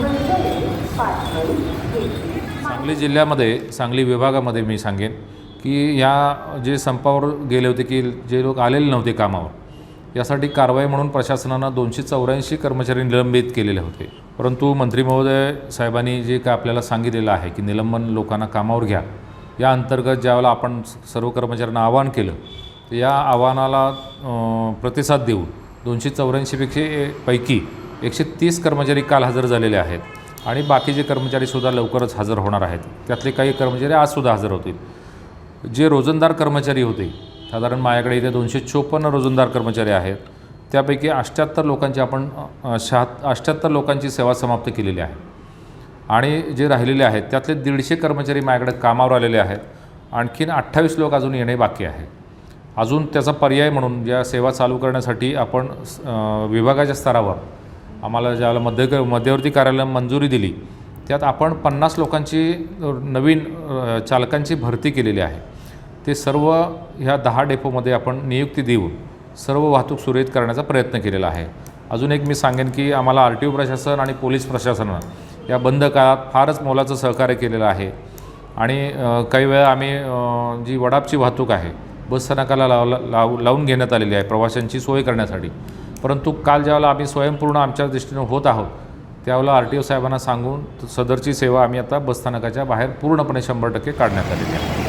मंगळे पाटण येथील सांगली जिल्ह्यामध्ये सांगली विभागामध्ये मी सांगेन की या जे संपावर गेले होते की जे लोक आलेले नव्हते कामावर यासाठी कारवाई म्हणून प्रशासनानं दोनशे चौऱ्याऐंशी कर्मचारी निलंबित केलेले होते. परंतु मंत्री महोदय साहेबांनी जे काय आपल्याला सांगितलेलं आहे की निलंबन लोकांना कामावर घ्या. या अंतर्गत ज्यावेळेला आपण सर्व कर्मचाऱ्यांना आवाहन केलं या आव्हानाला प्रतिसाद देऊन दोनशे चौऱ्याऐंशीपेक्षा पैकी एकशे तीस कर्मचारी काल हजर झालेले आहेत आणि बाकीचे कर्मचारीसुद्धा लवकरच हजर होणार आहेत. त्यातले काही कर्मचारी आजसुद्धा हजर होतील. जे रोजंदार कर्मचारी होते साधारण माझ्याकडे इथे दोनशे चोपन्न रोजंदार कर्मचारी आहेत. त्यापैकी अठ्ठ्याहत्तर लोकांची आपण शहात् अष्ट्याहत्तर अठ्ठ्याहत्तर लोकांची सेवा समाप्त केलेली आहे. आणि जे राहिलेले आहेत त्यातले दीडशे कर्मचारी माझ्याकडे कामावर आलेले आहेत. आणखीन अठ्ठावीस लोक अजून येणे बाकी आहे. अजून त्याचा पर्याय म्हणून ज्या सेवा चालू करण्यासाठी आपण विभागाच्या स्तरावर आम्हाला ज्यावेळेला मध्य मध्यवर्ती कार्यालयानं मंजुरी दिली त्यात आपण पन्नास लोकांची नवीन चालकांची भरती केलेली आहे. ते सर्व ह्या दहा डेपोमध्ये आपण नियुक्ती देऊन सर्व वाहतूक सुरळीत करण्याचा प्रयत्न केलेला आहे. अजून एक मी सांगेन की आम्हाला आर टी ओ प्रशासन आणि पोलीस प्रशासनानं या बंद काळात फारच मोलाचं सहकार्य केलेलं आहे. आणि काही वेळा आम्ही जी वडापची वाहतूक आहे बस स्थानकाला लाव लाव लावून घेण्यात आलेली आहे प्रवाशांची सोय करण्यासाठी. परंतु काल ज्यावेळेला आम्ही स्वयंपूर्ण आमच्या दृष्टीनं होत आहोत त्यावेळेला आर टी ओ साहेबांना सांगून सदरची सेवा आम्ही आता बसस्थानकाच्या बाहेर पूर्णपणे शंभर टक्के काढण्यात आलेली आहे.